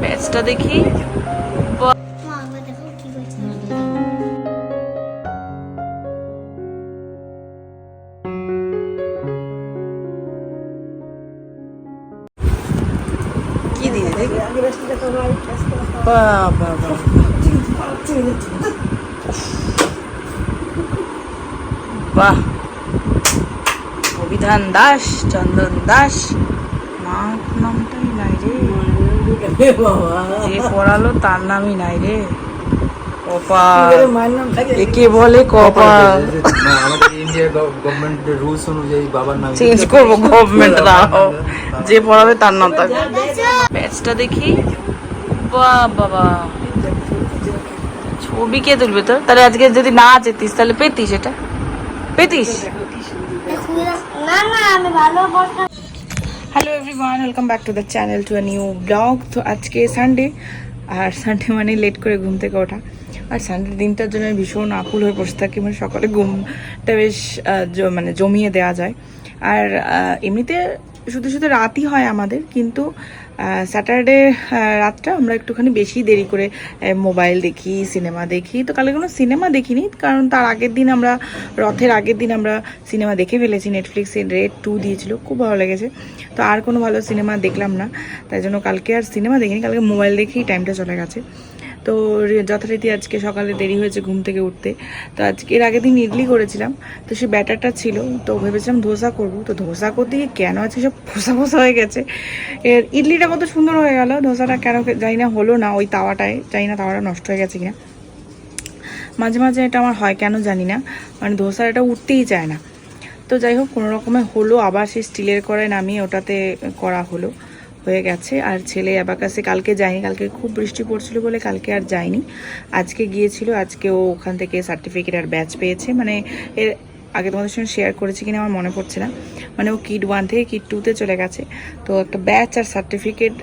প্যাচটা দেখি। বাহ। অভিধান দাস চন্দন দাস। মা নামটাই নাই রে। যে পড়ালো তার নামই নাই রে। কপাল। একে বলে কপাল। চেঞ্জ করব গভর্নমেন্ট দাও যে পড়াবে তার নাম থাকবে। ব্যাচটা দেখি। বাহ বাবা। ছবি কে তুলবে তোর? তাহলে আজকে যদি না যেতিস তাহলে পেতিস এটা। পেতিস? না না আমি ভালো পড়তাম hello everyone welcome back to the channel to a new blog তো আজকে সানডে আর সানডে মানে লেট করে ঘুম থেকে ওঠা। আর সানডে দিনটার জন্য ভীষণ আকুল হয়ে বসে থাকি মানে সকালে ঘুমটা বেশ মানে জমিয়ে দেওয়া যায়। আর এমনিতে শুধু শুধু রাতই হয় আমাদের, কিন্তু স্যাটারডে রাতটা আমরা একটুখানি বেশি দেরি করে মোবাইল দেখি সিনেমা দেখি। তো কালকে কোনো সিনেমা দেখিনি, কারণ তার আগের দিন আমরা, রথের আগের দিন আমরা সিনেমা দেখে ফেলেছি। নেটফ্লিক্সে রেড টু দিয়েছিল, খুব ভালো লেগেছে। তো আর কোনো ভালো সিনেমা দেখলাম না। তাই জন্য কালকে আর সিনেমা দেখিনি, কালকে মোবাইল দেখেই টাইমটা চলে গেছে। তো যথারীতি আজকে সকালে দেরি হয়েছে ঘুম থেকে উঠতে। তো আজকে এর আগের দিন ইডলি করেছিলাম, তো সে ব্যাটারটা ছিল, তো ভেবেছিলাম ধোসা করব। তো ধোসা করতে গিয়ে কেন আছে সব ফোসা ফোসা হয়ে গেছে? এর ইডলিটা কত সুন্দর হয়ে গেল, ধোসাটা কেন জানি না, হলো না ওই তাওয়াটায়, জানি না তাওয়াটা নষ্ট হয়ে গেছে কিনা। মাঝে মাঝে এটা আমার হয়, কেন জানি না। মানে ধোসার এটা উঠতেই চায় না। তো যাই হোক, কোনো রকমে হলো, আবার সেই স্টিলের কড়াই নামিয়ে ওটাতে করা হলো, হয়ে গেছে। আর ছেলে অ্যাবাকাসে কালকে যায়নি, কালকে খুব বৃষ্টি পড়ছিল বলে কালকে আর যায়নি। আজকে গিয়েছিল, আজকে ও ওখান থেকে সার্টিফিকেট আর ব্যাচ পেয়েছে। মানে এর আগে তোমাদের সঙ্গে শেয়ার করেছি কিনা আমার মনে পড়ছে না। মানে ও কিড ওয়ান থেকে কিড টুতে চলে গেছে। তো একটা ব্যাচ আর সার্টিফিকেট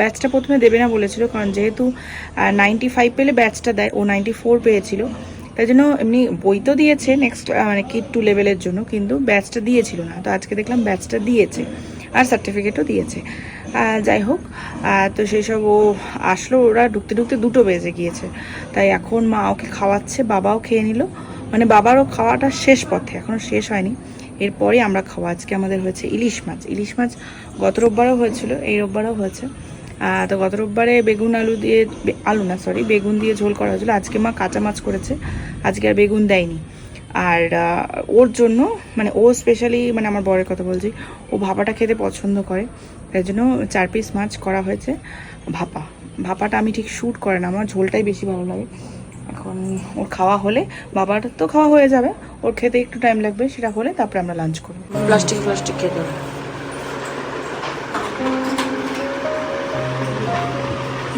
ব্যাচটা প্রথমে দেবে না বলেছিল, কারণ যেহেতু নাইনটি ফাইভ পেলে ব্যাচটা দেয়, ও নাইনটি ফোর পেয়েছিল। তাই জন্য এমনি বই তো দিয়েছে নেক্সট মানে কিড টু লেভেলের জন্য, কিন্তু ব্যাচটা দিয়েছিল না। তো আজকে দেখলাম ব্যাচটা দিয়েছে, আর সার্টিফিকেটও দিয়েছে। যাই হোক তো সেই সব ও আসলো, ওরা ঢুকতে ঢুকতে দুটো বেজে গিয়েছে। তাই এখন মা ওকে খাওয়াচ্ছে, বাবাও খেয়ে নিল। মানে বাবারও খাওয়াটা শেষ পথে এখনও শেষ হয়নি। এরপরে আমরা খাওয়া আজকে আমাদের হয়েছে ইলিশ মাছ। ইলিশ মাছ গত রোববারও হয়েছিল, এই রোববারও হয়েছে। তো গত রোববারে বেগুন আলু দিয়ে আলু না সরি বেগুন দিয়ে ঝোল করা হয়েছিল। আজকে মা কাঁচা মাছ করেছে, আজকে আর বেগুন দেয়নি। আর ওর জন্য মানে ও স্পেশালি মানে আমার বরের কথা বলছি, ও ভাপাটা খেতে পছন্দ করে। তাই জন্য চার পিস মাছ করা হয়েছে, ভাপা। ভাপাটা আমি ঠিক শ্যুট করে না, আমার ঝোলটাই বেশি ভালো লাগে। এখন ওর খাওয়া হলে, বাবার তো খাওয়া হয়ে যাবে, ওর খেতে একটু টাইম লাগবে, সেটা হলে তারপরে আমরা লাঞ্চ করব। প্লাস্টিক প্লাস্টিক খেতে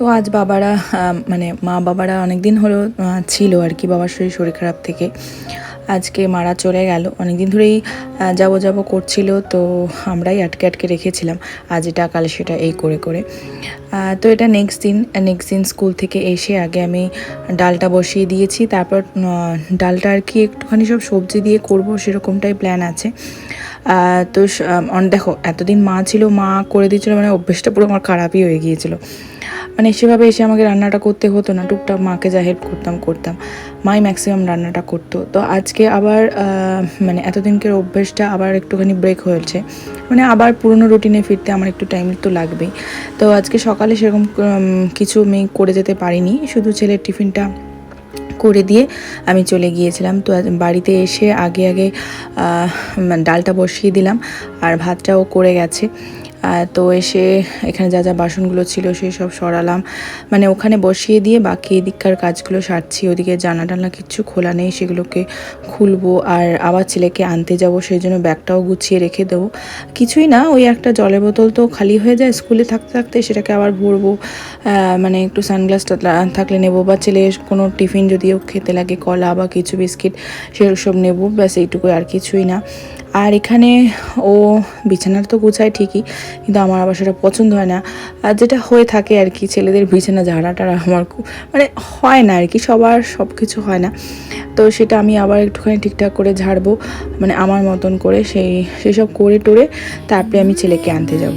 তো আজ বাবারা মানে মা বাবারা অনেক দিন হলো ছিল আর কি বাবার শরীর শরীর খারাপ থেকে। আজকে মারা চলে গেল। অনেক দিন ধরেই যাব যাব করছিল, তো আমরাই আটকে আটকে রেখেছিলাম। আজ এটা কাল সেটা এই করে করে। তো এটা নেক্সট দিন নেক্সট দিন স্কুল থেকে এসে আগে আমি ডালটা বসিয়ে দিয়েছি। তারপর ডালটা আর কি একটুখানি সব সবজি দিয়ে করব, সেরকমটাই প্ল্যান আছে। তো দেখো, এতদিন মা ছিল, মা করে দিয়েছিল মানে অভ্যেসটা পুরো আমার খারাপই হয়ে গিয়েছিল। মানে সেভাবে এসে আমাকে রান্নাটা করতে হতো না, টুকটাক মাকে যা হেল্প করতাম করতাম। মাই ম্যাক্সিমাম রান্নাটা করতো। তো আজকে আবার মানে এতদিনকার অভ্যেসটা আবার একটুখানি ব্রেক হয়েছে। মানে আবার পুরনো রুটিনে ফিরতে আমার একটু টাইম তো লাগবেই। তো আজকে সকালে সেরকম কিছু আমি করে যেতে পারিনি। শুধু ছেলের টিফিনটা করে দিয়ে আমি চলে গিয়েছিলাম। তো বাড়িতে এসে আগে আগে ডালটা বসিয়ে দিলাম আর ভাতটাও করে গেছে। তো এসে এখানে যা যা বাসনগুলো ছিল সেই সব সরালাম। মানে ওখানে বসিয়ে দিয়ে বাকি এদিককার কাজগুলো সারছি। ওদিকে জানা টানা কিচ্ছু খোলা নেই, সেগুলোকে খুলবো আর আবার ছেলেকে আনতে যাব, সেই জন্য ব্যাগটাও গুছিয়ে রেখে দেবো। কিছুই না, ওই একটা জলের বোতল তো খালি হয়ে যায় স্কুলে থাকতে থাকতে, সেটাকে আবার ভরবো। মানে একটু সানগ্লাসটা থাকলে নেব বা ছেলে কোনো টিফিন যদিও খেতে লাগে, কলা বা কিছু বিস্কিট, সেসব নেব, ব্যাস এইটুকুই আর কিছুই না। আর এখানে ও বিছানার তো গুছায় ঠিকই, কিন্তু আমার আবার সেটা পছন্দ হয় না। আর যেটা হয়ে থাকে আর কি, ছেলেদের বিছানা ঝাড়া টাড়া আমার খুব মানে হয় না আর কি, সবার সব কিছু হয় না। তো সেটা আমি আবার একটুখানি ঠিকঠাক করে ঝাড়বো মানে আমার মতন করে সেই, সেসব করে টোরে তারপরে আমি ছেলেকে আনতে যাব।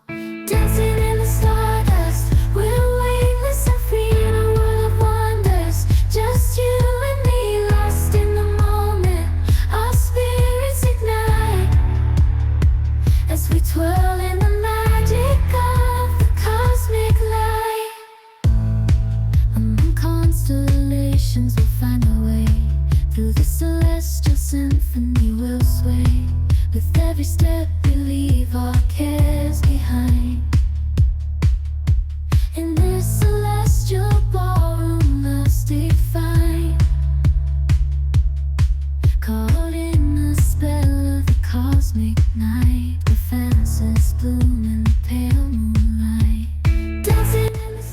Every step.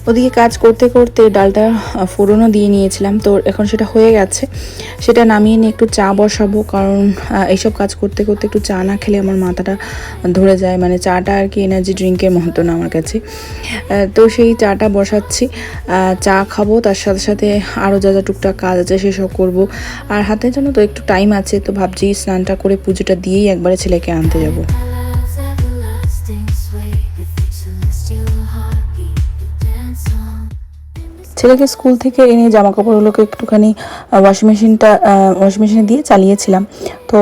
ওদিকে কাজ করতে করতে ডালটা ফোড়নও দিয়ে নিয়েছিলাম। তো এখন সেটা হয়ে গেছে। সেটা নামিয়ে নিয়ে একটু চা বসাবো, কারণ এইসব কাজ করতে করতে একটু চা না খেলে আমার মাথাটা ধরে যায়। মানে চাটা আর কি এনার্জি ড্রিঙ্কের মতো না আমার কাছে। তো সেই চাটা বসাচ্ছি। চা খাব, তার সাথে সাথে আরও যা যা টুকটাক কাজ আছে সেসব করব। আর হাতে জন্য তো একটু টাইম আছে, তো ভাবছি স্নানটা করে পুজোটা দিয়েই একবারে ছেলেকে আনতে যাব। ছেলেকে স্কুল থেকে এনে জামা কাপড়গুলোকে একটুখানি ওয়াশিং মেশিনটা ওয়াশিং মেশিনে দিয়ে চালিয়েছিলাম। তো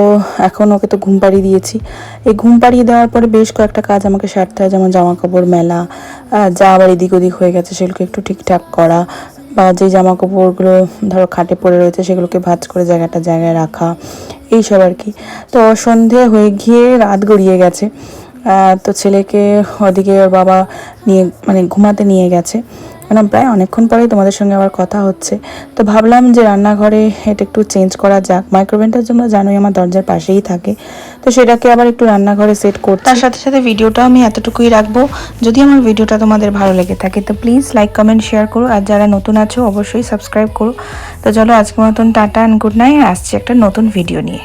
এখন ওকে তো ঘুম পাড়িয়ে দিয়েছি। এই ঘুম পাড়িয়ে দেওয়ার পরে বেশ কয়েকটা কাজ আমাকে সারতে হয়, যেমন জামা কাপড় মেলা যা আবার এদিক ওদিক হয়ে গেছে, সেগুলোকে একটু ঠিকঠাক করা বা যে জামা কাপড়গুলো ধরো খাটে পড়ে রয়েছে, সেগুলোকে ভাঁজ করে জায়গাটা জায়গায় রাখা, এইসব আর কি। তো সন্ধে হয়ে গিয়ে রাত গড়িয়ে গেছে। তো ছেলেকে ওদিকে ওর বাবা নিয়ে মানে ঘুমাতে নিয়ে গেছে। মানে প্রায় অনেকক্ষণ পরেই তোমাদের সঙ্গে আবার কথা হচ্ছে। তো ভাবলাম যে রান্নাঘরে এটা একটু চেঞ্জ করা যাক। মাইক্রোওভেনটার জন্য জানোই আমার দরজার পাশেই থাকে। তো সেটাকে আবার একটু রান্নাঘরে সেট করতে তার সাথে সাথে ভিডিওটাও আমি এতটুকুই রাখব। যদি আমার ভিডিওটা তোমাদের ভালো লেগে থাকে, তো প্লিজ লাইক কমেন্ট শেয়ার করো। আর যারা নতুন আছো, অবশ্যই সাবস্ক্রাইব করো। তো চলো আজকের মতন টাটা অ্যান্ড গুড নাইট আসছি একটা নতুন ভিডিও নিয়ে।